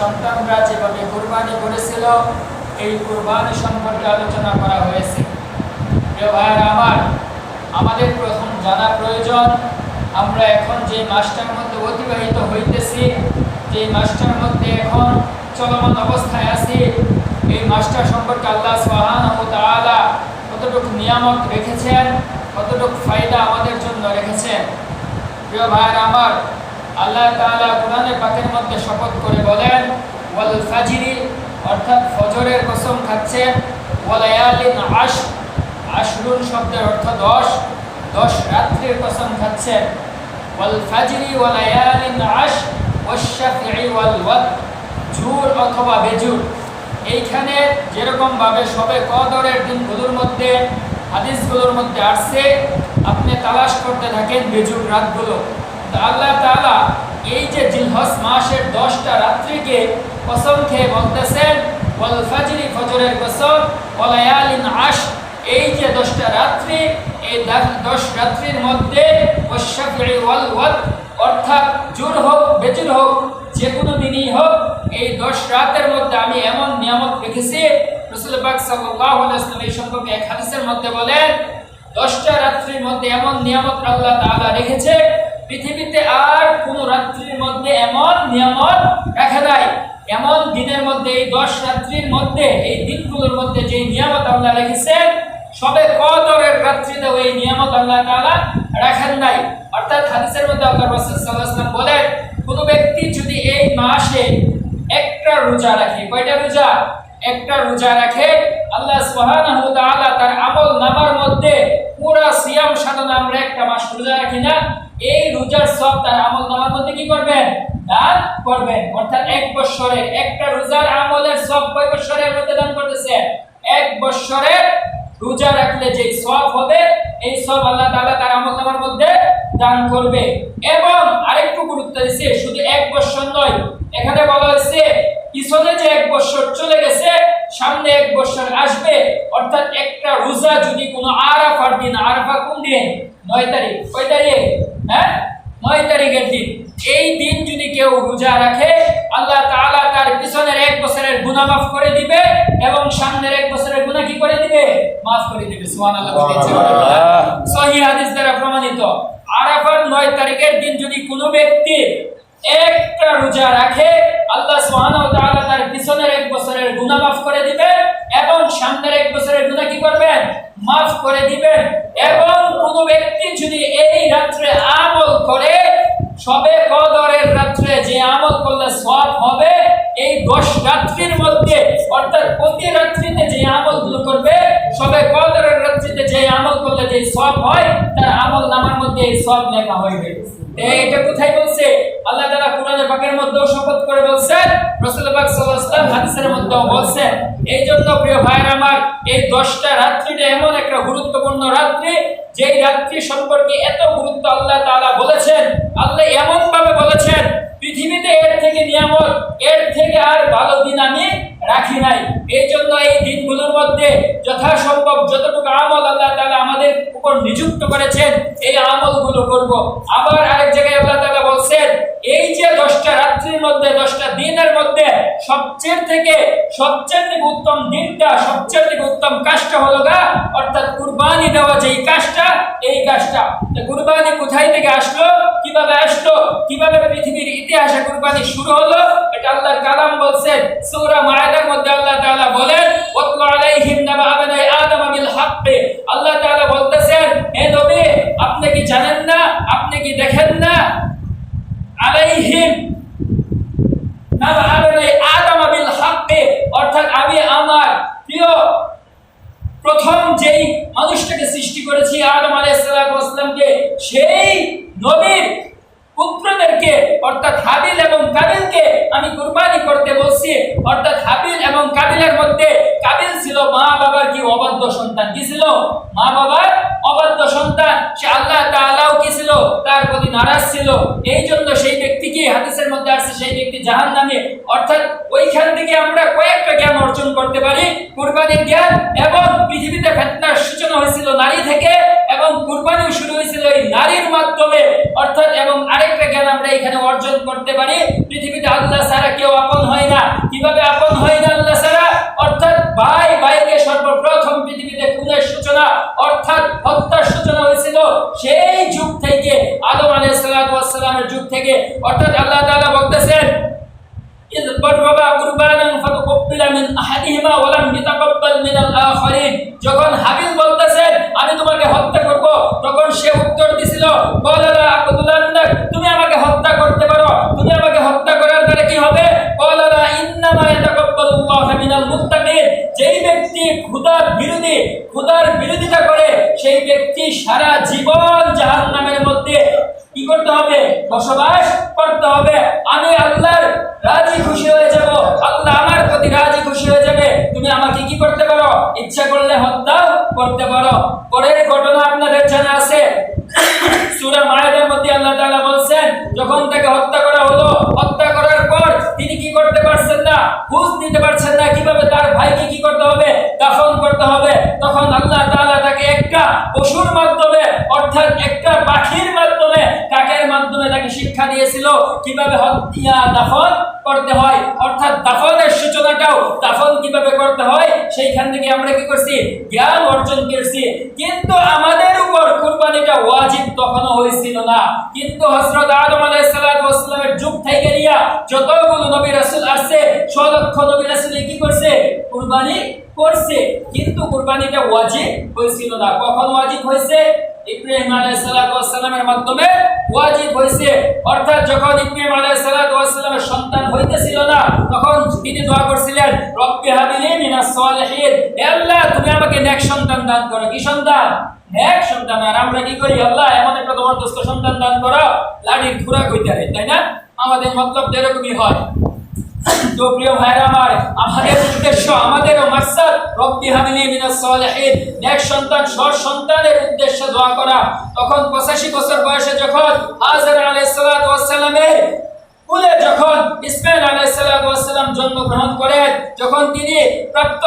সন্তানরা যেভাবে কোরবানি করেছিল, এই কোরবানি সম্পর্কে আলোচনা করা হয়েছে। ভাইয়েরা আমার, আমাদের প্রথম জানা প্রয়োজন, আমরা এখন যে মাসটার মধ্যে অতিবাহিত হইতেছি, যে মাসটার মধ্যে এখন চলমান অবস্থায় আছি, এই মাসটা সম্পর্কে আল্লাহ সোহান তাআলা কতটুকু নিয়ামত রেখেছেন, কতটুকু ফায়দা আমাদের জন্য রেখেছেন। প্রিয় ভাইয়েরা আমার আল্লাহ তাআলা কোরআনে পাকের মধ্যে শপথ করে বলেন, ওয়াল ফাজরি অর্থাৎ ফজরের কসম খাচ্ছেন ওয়ালায়ালিন আশ আশরুন শব্দের অর্থ দশ দশ রাত্রির কসম খাচ্ছেন ওয়াল ফাজরি ওয়ালায়ালিন আশ ওয়াশাফিঈ ওয়াল ওয়াত জুর অথবা বেজুর। এইখানে যেরকমভাবে সবে কদরের দিনগুলোর মধ্যে, হাদিসগুলোর মধ্যে আসছে, আপনি তালাশ করতে থাকেন বেজুর রাতগুলো। তো আল্লাহ তাআলা এই যে জিলহজ মাসের দশটা রাত্রিকে কসম খেয়ে বলতেছেন, ওয়াল ফাজরি ফজরের কসম ওয়ালায়ালিন আশ এই যে দশটা রাত্রি, এই দশ- রাত্রির মধ্যে ওয়াল ওয়াত, অর্থাৎ জোর হোক, বেজুর হোক, যে কোনো দিনই হোক, এই দশ রাতের মধ্যে আমি এমন নিয়ামত রেখেছি। রসুল পাক সাল্লাল্লাহু এই সম্পর্কে এক হাদিসের মধ্যে বলেন, দশটা রাত্রির মধ্যে এমন নিয়ামত আল্লাহ তাআলা রেখেছে পৃথিবীতে আর কোন রাত্রির মধ্যে এমন নিয়ামত রাখা নাই, এমন দিনের মধ্যে, এই দশ রাত্রির মধ্যে, এই দিনগুলোর মধ্যে যে নিয়ামত আল্লাহ রেখেছেন, সবে কদরের রাত্রিতে ওই নিয়ামত আল্লাহ তাআলা রাখেন নাই। অর্থাৎ হাদিসের মধ্যে আল্লাহ রাসূল সাল্লাল্লাহু বলেন, কোন ব্যক্তি যদি এই মাসে একটা রোজা রাখে, কয়টা রোজা? একটা রোজা রাখে, আল্লাহ সুবহানাহু তার আমল নামার মধ্যে পুরা সিয়াম সাধনা আমরা একটা মাস রোজা রাখি না। এই রোজার সব তার আমল নামার মধ্যে কি করবেন? দান করবেন। অর্থাৎ এক বছরে একটা রোজার আমলের সব কয় বছরের মধ্যে দান করতেছেন এক বছরের রোজা রাখলে যে সব হবে, এই সব আল্লাহ তাআলা তার আমল নামার মধ্যে দান করবে। এবং আরেকটু গুরুত্ব দিচ্ছে শুধু এক বছর নয়, এখানে বলা হয়েছে, পিছনে যে এক বছর চলে গেছে, সামনে এক বছর আসবে। অর্থাৎ একটা রোজা যদি কোনো আরাফার দিন, আরাফা কোন দিন? নয় তারিখ। কয় তারিখ? হ্যাঁ? নয় তারিখের দিন। এই দিন যদি কেউ রোজা রাখে আল্লাহ তাআলা তার পিছনের এক বছরের গুনাহ মাফ করে দিবে এবং সামনের এক বছরের গুনাহ কি করে দিবে? মাফ করে দিবে। সুবহানাল্লাহ। সহি হাদিস দ্বারা প্রমাণিত। আরাফার নয় তারিখের দিন যদি কোনো ব্যক্তি একটা রোজা রাখে আল্লাহ সুবহানাহু ওয়া তাআলা তার পিছনের এক বছরের গুনাহ মাফ করে দিবেন এবং সামনের এক বছরের গুনাহ কি করবেন? মাফ করে দিবেন। সবে কদরের রাত্রে যে আমল করলে সব হবে, এই দশ রাত্রির মধ্যে, অর্থাৎ প্রতি রাত্রিতে যে আমলগুলো করবে, সবে কদরের রাত্রিতে যে আমল করলে যে সব হয়, তার আমল নামার মধ্যে এই সব লেখা হয়ে এই এটা কোথায় বলছে? আল্লাহ তাআলা কোরআনে পাকের মধ্যেও শপথ করে বলছেন, রাসূল পাক সাল্লাল্লাহু আলাইহি ওয়াসাল্লাম হাদিসের মধ্যেও বলছেন, এই জন্য প্রিয় ভাইরা আমার, এই 10টা রাত্রিটা এমন একটা গুরুত্বপূর্ণ রাত্রি, যেই রাত্রি সম্পর্কে এত গুরুত্ব আল্লাহ তাআলা বলেছেন, আল্লাহ এমন ভাবে বলেছেন, পৃথিবীতে এর থেকে নিয়ামত, এর থেকে আর ভালো দিন আমি রাখি নাই। এই জন্য এই দিনগুলোর মধ্যে যথাসম্ভব যতটুকু আমল আল্লাহ তাআলা আমাদের উপর নিযুক্ত করেছেন, এই আমলগুলো করব। আবার আরেক জায়গায় আল্লাহ তাআলা বলছেন, এই যে দশটা রাত্রির মধ্যে, দশটা দিনের মধ্যে সবচেয়ে থেকে সবচেয়ে থেকে উত্তম দিনটা, সবচেয়ে থেকে উত্তম কাজটা হলো গা, অর্থাৎ কুরবানি দেওয়া যেই কাজটা, এই কাজটা। কুরবানি কোথায় থেকে আসলো, কীভাবে আসলো, কীভাবে পৃথিবীর ইতিহাসে কুরবানি শুরু হলো, এটা আল্লাহর কালাম বলছেন, সূরা মায়েদার মধ্যে আল্লাহ তাআলা বলেন ওয়াতলু আলাইহিম নাবা আবনাই আদম বিল হাক্কি। আল্লাহ তাআলা বলতেছেন, হে নবী, আপনি কি জানেন না? আপনি কি দেখেন না? আলাইহিম নাবা আবনাই আদম বিল হাক্কি। অর্থাৎ আমি আমার প্রিয় প্রথম যেই মানুষটাকে সৃষ্টি করেছি, আদম আলাইসালামকে সেই নবীর পুত্রদেরকে অর্থাৎ হাবিল এবং কাবিলকে আমি কুরবানি করতে বলছি। অর্থাৎ হাবিল এবং কাবিলের মধ্যে, কাবিল ছিল মা বাবার কি অবাধ্য সন্তান? কি ছিল? মা বাবার অবাধ্য সন্তান। সে আল্লাহ তাআলাও কি ছিল? তার প্রতি নারাজ ছিল। এই জন্য সেই ব্যক্তিকে হাদিসের মধ্যে আসছে সেই ব্যক্তি জাহান নামে অর্থাৎ ওইখান থেকে আমরা কয়েকটা জ্ঞান অর্জন করতে পারি। কুরবানির জ্ঞান এবং পৃথিবীতে ফেতনার সূচনা অর্থাৎ আল্লাহ তাআলা বলতেছেন إذ قربا قربانا فتقبل من أحدهما ولم يتقبل من الآخرين যখন হাবিল বলতেছেন আমি তোমাকে হত্যা করব তখন সে উত্তর দিছিল বলা লা আকতুলান্নাক তুমি আমাকে হত্যা করতে পারো তুমি আমাকে হত্যা করার দ্বারা কি হবে বলা লা ইন্নামা ইয়াতাকাব্বালুল্লাহু মিনাল মুত্তাকিন যেই ব্যক্তি খোদার বিরোধী খোদার বিরোধিতা করে সেই ব্যক্তি সারা জীবন জাহান্নামের মধ্যে কি করতে হবে বসবাস যখন তাকে হত্যা করা হলো, হত্যা করার পর তিনি কি করতে পারছেন না? বুঝ নিতে পারছেন না। কীভাবে তার ভাইকে কি করতে হবে? দাফন করতে হবে। তখন আল্লাহ তাকে একটা পশুর মাধ্যমে, অর্থাৎ একটা পাখির মাধ্যমে, কাকের মাধ্যমে তাকে শিক্ষা দিয়েছিল, কীভাবে দাফন করতে হয়। অর্থাৎ দাফনের সূচনাটাও দাফন কীভাবে করতে হয়, সেইখান থেকে আমরা কি করছি? জ্ঞান অর্জন করছি। কিন্তু আমাদের উপর কুরবানিটা ওয়াজিব তখনও হয়েছিল না। কিন্তু হযরত আদম আলাইহিস সালাতু ওয়াস সালামের যুগ থেকে নিয়া যতগুলো নবী রাসুল আসছে সলক্ষ নবী রাসুল কি করছে? কুরবানি করছে। কিন্তু কুরবানিটা ওয়াজিব হয়েছিল না। কখন ওয়াজিব হয়েছে? ইব্রাহিম ওয়াস সালামের মাধ্যমে ওয়াজিব হয়েছে। অর্থাৎ যখন ইব্রাহিম আলাইহিস সন্তান হইতেছিল না, তখন তিনি দোয়া করছিলেন, রব্বি হাবিলি মিনাস সালিহিন। আল্লাহ, তুমি আমাকে নেক সন্তান দান করো। কি সন্তান? নেক সন্তান। আর আমরা কি করি? আল্লাহ, এমন একটা তোমার দোস্ত সন্তান দান করো লাঠির খুরাক হইতে হবে তাই না? আমাদের মতলব এরকমই হয়। তো প্রিয় ভাইরা আমার, আমাদের উদ্দেশ্য আমাদের মাকসাদ। রব্বি হামিলি মিনাস সালেহিন। নেক সন্তান, সৎ সন্তানের উদ্দেশ্যে দোয়া করা। তখন 85 বছর বয়সে যখন হাজর আলাইহিস সালাতু ওয়াস সালামের কুলে যখন ইসমাইল সালাম জন্মগ্রহণ করেন, যখন তিনি প্রাপ্ত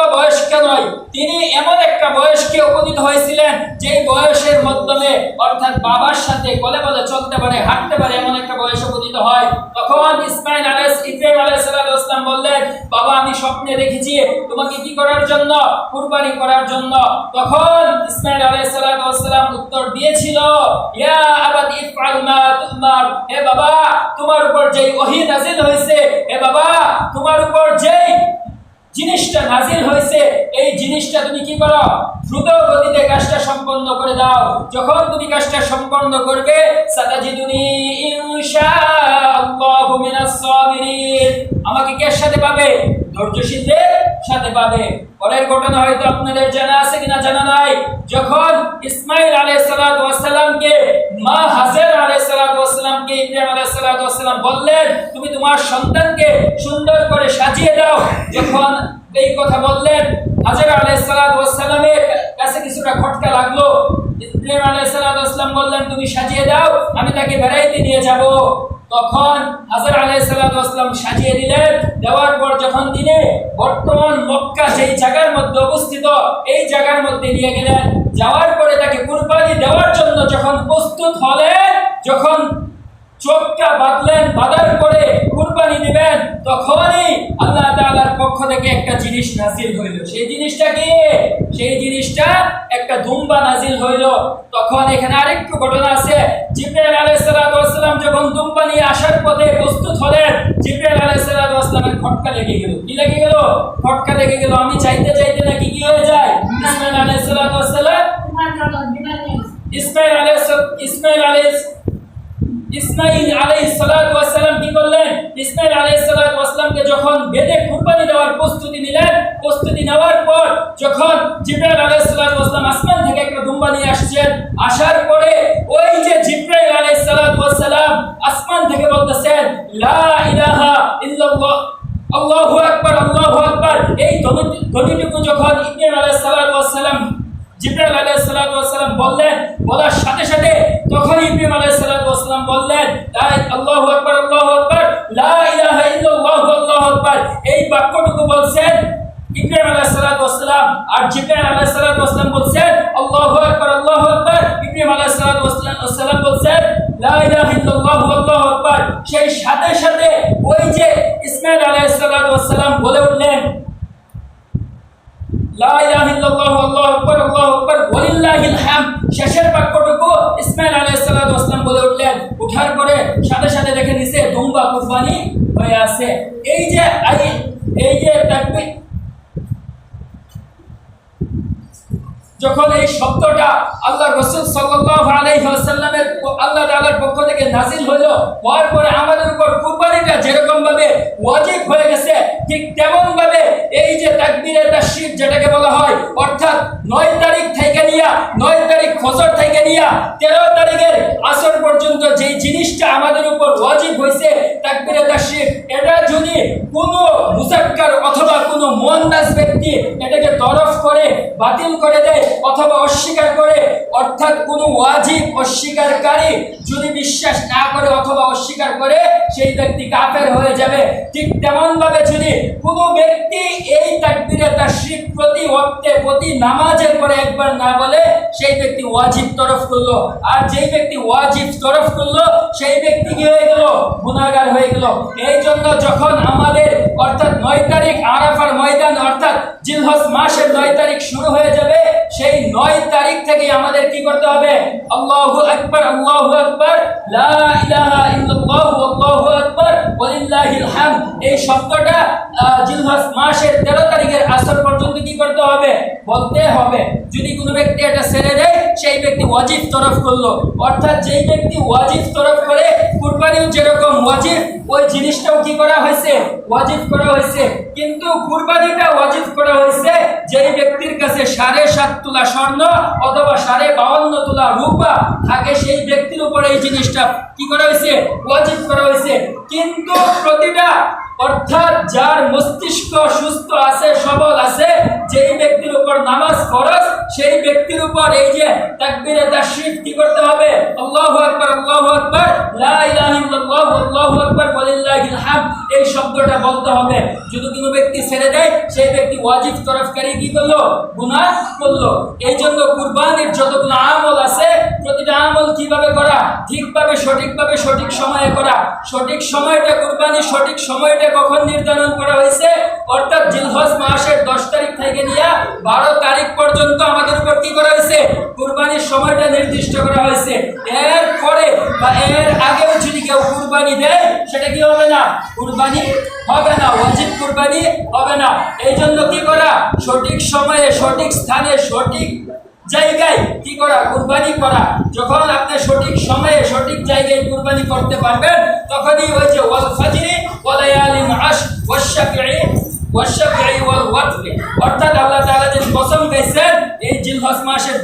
নয়, তিনি এমন একটা বয়সকে উপনীত হয়েছিলেন, যেই বয়সের মাধ্যমে, অর্থাৎ বাবার সাথে কোলে কোলে চলতে পারে, হাঁটতে পারে, এমন একটা বয়স উপনীত হয়। তখন ইসমাইল আলাইহিস, ইব্রাহিম সালাম বললেন, বাবা, আমি স্বপ্নে দেখেছি তোমাকে কি করার জন্য? কুরবানি করার জন্য। তখন ইসমাইল সালাম উত্তর দিয়েছিল, ইয়া আবাদি, ইফআল মা তুমার। হে বাবা, তোমার উপর যেই ওহী নাযিল হয়েছে হে বাবা, তোমার উপর যেই জিনিসটা নাজিল হয়েছে, এই জিনিসটা তুমি কি করো? দ্রুত গতিতে কাজটা সম্পন্ন করে দাও। যখন তুমি কাজটা সম্পন্ন করবে আমাকে কে সাথে পাবে? ধৈর্যশীলদের সাথে পাবে। পরের ঘটনা হয়তো আপনাদের জানা আছে কিনা জানা নাই। যখন ইসমাইল আলাইহিস মা হাজের আলাইহিস সালামকে ইব্রাহিম আলাইহিস সালাতু ওয়াস সালাম বললেন, তুমি তোমার সন্তানকে সুন্দর করে সাজিয়ে দাও। যখন এই কথা বললেন, হাজের আলাইহিস সালাতু ওয়াস সালামের কাছে কিছুটা খটকা লাগল। ইব্রাহিম আলাইহিস সালাতু ওয়াস সালাম বললেন, তুমি সাজিয়ে দাও, আমি তাকে বেড়াইতে নিয়ে যাব। তখন হাজার আলাইসালাম সাজিয়ে দিলেন। দেওয়ার পর যখন তিনি বর্তমান মক্কা সেই জায়গার মধ্যে অবস্থিত, এই জায়গার মধ্যে নিয়ে গেলেন। যাওয়ার পরে তাকে কুরবানি দেওয়ার জন্য যখন প্রস্তুত হলেন, যখন চোখটা বাঁধলেন বাঁধার পরে কুরবানি দিবেন তখনই আল্লাহ তাআলার পক্ষ থেকে একটা জিনিস নাজিল হইল। সেই জিনিসটা কি? সেই জিনিসটা একটা দুম্বা নাজিল হইল। তখন এখানে আরেকটু ঘটনা আছে। জিব্রাইল আলাইহিস সালাম যখন দুম্বা নিয়ে আসার পথে প্রস্তুত হলেন জিব্রাইল আলাইহিস সালামের খটকা লেগে গেল। কি লেগে গেল? খটকা লেগে গেল। আমি চাইতে চাইতে নাকি কি হয়ে যায়? ইসমাইল আলাইহিস সালাম ইসমাইল আলাইহিস ইসমাইল আলাইহিস ইসমাইল ওয়াস সালাম কি করলেন? ইসমাইল ওয়াস সালামকে যখন বেদে কুরবানি দেওয়ার প্রস্তুতি নিলেন, প্রস্তুতি নেওয়ার পর যখন জিব্রাইল ওয়াস সালাম আসমান থেকে একটা দুম্বা নিয়ে আসছেন, আসার পরে ওই যে জিব্রাইল সালাতু সালাম আসমান থেকে বলতেছেন, লা ইলাহা ইল্লাল্লাহ, আল্লাহু আকবার আল্লাহু আকবার। এই ধ্বনি- ধ্বনিটুকু যখন ইব্রাহিম আলাইহিস সালাম জিব্রাইল আলাইহিসসালাম বললেন, বলার সাথে সাথে তখন ইব্রাহিম আলাইহিসসালাম বললেন, তাই আল্লাহু আকবার আল্লাহু আকবার, লা ইলাহা ইল্লাল্লাহু, আল্লাহু আকবার। এই বাক্যটুকু বলছেন ইব্রাহিম আলাইহিস সালাতু ওয়াস সালাম আর জিব্রাইল আলাইহিস সালাতু ওয়াস সালাম বলছেন আল্লাহু আকবার আল্লাহু আকবার ইব্রাহিম আলাইহিস সালাতু ওয়াস সালাম বলছেন লা ইলাহা ইল্লাল্লাহ আল্লাহু আকবার সেই সাথে সাথে ওই যে ইসমাইল আলাইহিস সালাতু ওয়াস সালাম বলে উঠলেন লা ইলাহা ইল্লাল্লাহু আল্লাহু আকবার আল্লাহু আকবার বলে ওয়ালিল্লাহিল হাম শেষের বাক্যটুকু ইসমাইল আলাইহিস সালাতু ওয়াসসালাম বলে উঠলেন উঠার পরে সাথে সাথে দেখে নিছে দুম্বা কুরবানি হয়ে আছে এই যে আই এই যে তাকবীর যখন এই শব্দটা আল্লাহ রসুল ওয়াসাল্লামের আল্লাহ তাআলার পক্ষ থেকে নাজিল হলো, হওয়ার পরে আমাদের উপর কুরবানিটা যেরকম ভাবে ওয়াজিব হয়ে গেছে, ঠিক তেমন ভাবে এই যে তাকবীরে তাশরিফ যেটাকে বলা হয়, অর্থাৎ নয় তারিখ থেকে নিয়া, নয় তারিখ ফজর থেকে নিয়া, তেরো তারিখের আসর পর্যন্ত যেই জিনিসটা আমাদের উপর ওয়াজিব হয়েছে তাকবীরে তাশরিফ এটা যদি কোনো মুজাক্কার অথবা কোনো মুয়ান্নাস ব্যক্তি এটাকে তরফ করে, বাতিল করে দেয় অথবা অস্বীকার করে, অর্থাৎ কোনো ওয়াজিব অস্বীকারকারী যদি বিশ্বাস না করে অথবা অস্বীকার করে, সেই ব্যক্তি কাফের হয়ে যাবে। ঠিক তেমন ভাবে যদি কোনো ব্যক্তি এই তাকবীরে তাশরিফ প্রতি ওয়াক্তে, প্রতি নামাজের পরে একবার না বলে, সেই ব্যক্তি ওয়াজিব তরফ করল। আর যেই ব্যক্তি ওয়াজিব তরফ করল, সেই ব্যক্তি কি হয়ে গেল? গুনাহগার হয়ে গেল। এই জন্য যখন আমাদের, অর্থাৎ নয় তারিখ আরাফার ময়দান, অর্থাৎ জিলহজ মাসের নয় তারিখ শুরু হয়ে যাবে সেই নয় তারিখ থেকে আমাদের কি করতে হবে? আল্লাহু আকবার আল্লাহু আকবার আল্লাহু আকবার এই শব্দটা জিলহজ মাসের 13 তারিখের আসর পর্যন্ত কি করতে হবে? বলতে হবে। যদি কোনো ব্যক্তি এটা ছেড়ে দেয়, সেই ব্যক্তি ওয়াজিব তরফ করল। অর্থাৎ যেই ব্যক্তি ওয়াজিব তরফ করে, কুরবানিও যেরকম ওয়াজিব, ওই জিনিসটাও কি করা হয়েছে? ওয়াজিব করা হয়েছে। কিন্তু কুরবানিটা ওয়াজিব করা হয়েছে যেই ব্যক্তির কাছে সাড়ে সাত তোলা স্বর্ণ অথবা সাড়ে বাউন্ন তোলা রূপা থাকে, সেই ব্যক্তির উপরে এই জিনিসটা কি করা হয়েছে? ওয়াজিব করা হয়েছে। কিন্তু প্রতিটা অর্থাৎ যার মস্তিষ্ক সুস্থ আছে, সবল আছে, যেই ব্যক্তির উপর নামাজ ফরজ, সেই ব্যক্তির উপর এই যে তাকবীরে তাশরিফ কি করতে হবে? আল্লাহু আকবার আল্লাহু আকবার, লা ইলাহা ইল্লাল্লাহু, আল্লাহু আকবার, ওয়ালিল্লাহিল হামদ, এই শব্দটা বলতে হবে। যদি কোনো ব্যক্তি ছেড়ে দেয়, সেই ব্যক্তি ওয়াজিব তরফকারী কি করল? গুনাহ করল। এই জন্য কুরবানির যতগুলো আমল আছে, প্রতিটা আমল কীভাবে করা? ঠিকভাবে, সঠিকভাবে, সঠিক সময়ে করা। সঠিক সময়টা কুরবানি সঠিক সময়টা কখন নির্ধারণ করা হয়েছে? অর্থাৎ জিলহজ মাসের দশ তারিখ থেকে নিয়ে বারো তারিখ পর্যন্ত আমাদের উপর কি করা হয়েছে? কুরবানির সময়টা নির্দিষ্ট করা হয়েছে। এর পরে বা এর আগেও যদি কেউ কুরবানি দেয়, সেটা কি হবে না? কুরবানি হবে না, ওয়াজিব কুরবানি হবে না। এই জন্য কি করা? সঠিক সময়ে, সঠিক স্থানে, সঠিক জায়গায় কি করা? কুরবানি করা। যখন আপনি সঠিক সময়ে, সঠিক জায়গায় কুরবানি করতে পারবেন, তখনই ওই যে ওয়াল ফাজরি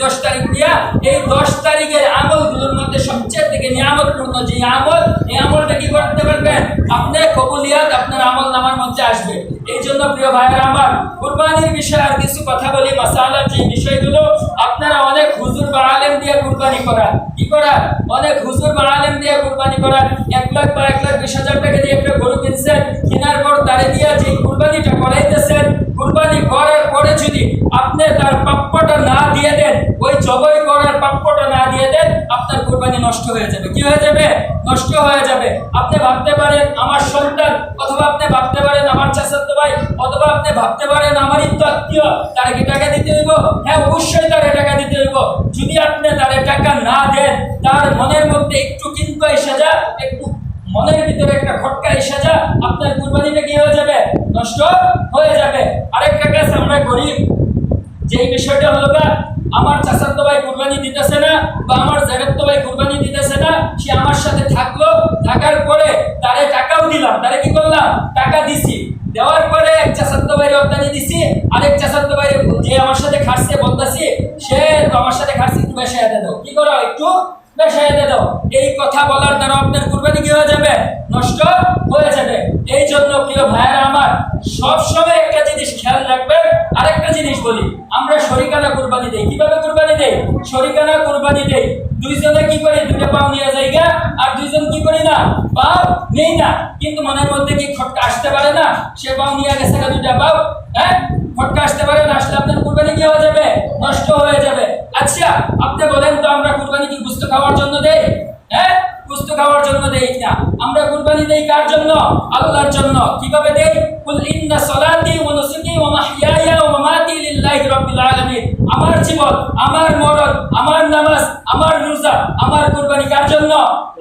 10 তারিখ দিয়া, এই 10 তারিখের আমলগুলোর মধ্যে সবচেয়ে থেকে নিয়ামতপূর্ণ যে আমল, এই আমলটা কি করতে পারবেন? আপনি কবুলিয়াত আপনার আমল নামার মধ্যে আসবে। এই জন্য প্রিয় ভাইয়েরা আমার, কুরবানির বিষয়ে আর কিছু কথা বলি মাসালার যে বিষয়গুলো, আপনারা অনেক হুজুর বা আলেম দিয়ে কুরবানি করা কি করা অনেক হুজুর বা আলেম দিয়ে কুরবানি করা এক লাখ বা এক লাখ বিশ হাজার টাকা দিয়ে একটা গরু কিনছেন, কেনার পর দাঁড়িয়ে দিয়ে যে কুরবানিটা করাইতেছেন কুরবানি করার পরে যদি আপনি তার প্রাপ্যটা না দিয়ে দেন, ওই জবাই করার প্রাপ্যটা না দিয়ে দেন, আপনার কুরবানি নষ্ট হয়ে যাবে। কি হয়ে যাবে? নষ্ট হয়ে যাবে। আপনি ভাবতে পারেন, আমার সন্তান, অথবা আপনি ভাবতে পারেন, আমার চাচাতো ভাই, অথবা আপনি ভাবতে পারেন, আমার ইত্য আত্মীয়, তার কি টাকা দিতে হইব? হ্যাঁ অবশ্যই তারে টাকা দিতে হইব। যদি আপনি তারে টাকা না দেন, তার মনের মধ্যে একটু কিন্তু এসে যা, একটু মনের ভিতরে একটা খটকা এসে যা, আপনার কুরবানিটা কি হয়ে যাবে? নষ্ট হয়ে যাবে। আরেকটা কাজ আমরা করি যে এই বিষয়টা হলো না আমার চাচাতো ভাই কুরবানি দিতেছে না বা আমার জাগাতো ভাই কুরবানি দিতেছে না, সে আমার সাথে থাকল, থাকার পরে তারে টাকাও দিলাম। তারে কি করলাম? টাকা দিছি। দেওয়ার পরে এক চাচাতো ভাই রপ্তানি দিছি, আরেক চাচাতো ভাই যে আমার সাথে খাটছে বলতেছি, সে তো আমার সাথে খাটছে, তুমি সে দাও। কি করো একটু? হাতে দাও। এই কথা বলার দ্বারা আপনার কুরবানি কি হয়ে যাবে? নষ্ট হয়ে যাবে। এই জন্য প্রিয় ভাইয়েরা আমার সব সময় একটা জিনিস খেয়াল রাখবেন। আরেকটা জিনিস বলি, আমরা শরিকানা কুরবানি দেই। কীভাবে কুরবানি দেই? শরিকানা কুরবানি দেই। দুইজনে কি করি? দুইটা পাও নিয়ে জায়গা আর দুইজন কি করি না? পাও নেই না। কিন্তু মনের মধ্যে কি খটকা আসতে পারে না? সে পাও নিয়ে গেছে দুইটা পাও। হ্যাঁ? ফটকা আসতে পারে আসলে আপনার কুরবানি কি হয়ে যাবে? নষ্ট হয়ে যাবে। আচ্ছা আপনি বলেন তো আমরা কুরবানি কি গুস্ত খাওয়ার জন্য দেই? হ্যাঁ? গুস্ত খাওয়ার জন্য দেই না। আমরা কুরবানি দেই কার জন্য? আল্লাহর জন্য। কীভাবে দেই? কুল ইন্না সলাতি ওয়া নুসুকি ওয়া মাহইয়ায়া ওয়া মামাতি লিল্লাহি রাব্বিল আলামিন। আমার জীবন, আমার মরণ, আমার নামাজ, আমার রোজা, আমার কুরবানি কার জন্য?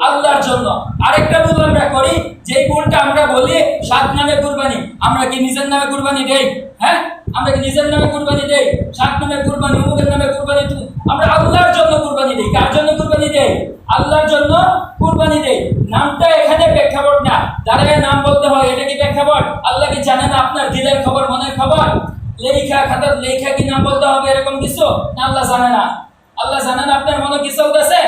আল্লাহর জন্য। আরেকটা ভুল আমরা করি যে ভুলটা আমরা বলি, সাত নামে কুরবানি। আমরা কি নিজের নামে কুরবানি দেই? হ্যাঁ? আমরা কি নিজের নামে কুরবানি দেই? সাত নামে কুরবানি, অমুকের নামে কুরবানি। আমরা আল্লাহর জন্য কুরবানি দেই। কার জন্য কুরবানি দেই? আল্লাহর জন্য কুরবানি দেই। নামটা এখানে প্রেক্ষাপট না। দাঁড়ায় নাম বলতে হয়, এটা কি প্রেক্ষাপট? আল্লাহ কি জানে না আপনার দিলের খবর, মনের খবর? লেখা খাতার লেখা কি নাম বলতে হবে এরকম কিছু? না, আল্লাহ জানে না। আল্লাহ জানে না আপনার মনে কিছু চলতেছে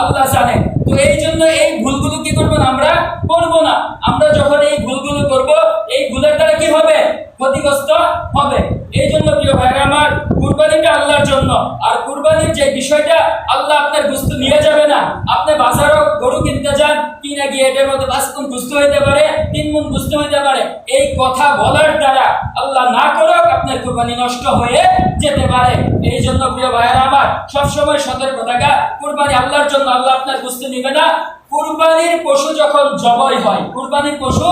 আল্লাহ জানে। তো এই জন্য এই ভুলগুলো কি করব না আমরা? করব না। আমরা যখন এই ভুলগুলো করব, এই ভুলের দ্বারা কি হবে? ক্ষতিগ্রস্ত হবে। এই জন্য প্রিয় ভাইরা আমার, কুরবানিটা আল্লাহর জন্য। আর কুরবানির যে বিষয়টা, আল্লাহ আপনার গুস্তু নিয়ে যাবে না। আপনি বাজারও গরু কিনতে যান, কিনা গিয়ে এটার মধ্যে পাঁচ গুস্তু হইতে পারে, তিন গুণ গুস্তু হইতে পারে। এই কথা বলার দ্বারা আল্লাহ না করুক আপনার কুরবানি নষ্ট হয়ে যেতে পারে। এই জন্য প্রিয় ভাইয়েরা আমার, সবসময় সতর্ক থাকা। কুরবানি আল্লাহর জন্য আল্লাহ আপনার বুঝতে নিবে না। কুরবানির পশু যখন জবাই হয়, কুরবানির পশু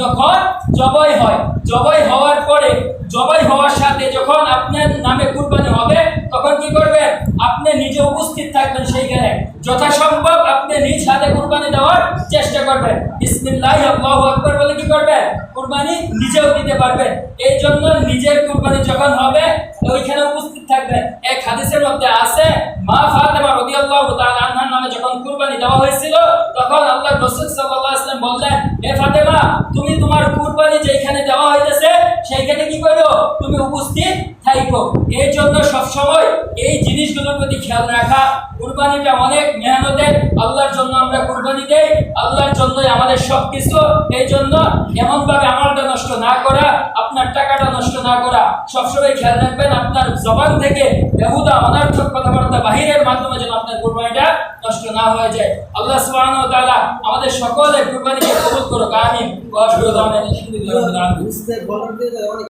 যখন জবাই হয়, জবাই হওয়ার পরে জবাই হওয়ার সাথে যখন আপনার নামে কুরবানি হবে, তখন কি করবেন? আপনি নিজে উপস্থিত থাকবেন সেইখানে। যথাসম্ভব আপনি নিজ হাতে কুরবানি দেওয়ার চেষ্টা করবেন। বিসমিল্লাহ, আল্লাহু আকবার বলে কি করবেন? কুরবানি নিজেও দিতে পারবেন। এই জন্য নিজের কুরবানি যখন হবে, ওইখানে উপস্থিত থাকবেন। এক হাদিসের মধ্যে আছে, মা ফাতেমা রাদিয়াল্লাহু তাআলা আনহার নামে যখন কুরবানি দেওয়া হয়েছিল, তখন আল্লাহ রাসূল সাল্লাল্লাহু আলাইহি ওয়াসাল্লাম বললেন, হে ফাতেমা, তুমি তোমার কুরবানি যেখানে দেওয়া সেইখানে কি করো তুমি উপস্থিত থাইকো এই জন্য সব সময় এই জিনিসগুলোর প্রতি খেয়াল রাখা কুরবানিটা অনেক মেহনতের, আল্লাহর জন্য আমরা কুরবানি দেই, আল্লাহর জন্যই আমাদের সব কিছু এই জন্য এমন ভাবে আমারটা নষ্ট না করা, আপনার টাকাটা নষ্ট না করা। সবসময় খেয়াল রাখবেন, আপনার জবান থেকে বেহুদা, অনার্থক কথাবার্তা বাহিরের মাধ্যমে যেন আপনার কুরবানিটা নষ্ট না হয়ে যায়। আল্লাহ সুবহানাহু ওয়া তাআলা আমাদের সকলের কুরবানিকে কবুল আল্লা ইলাহা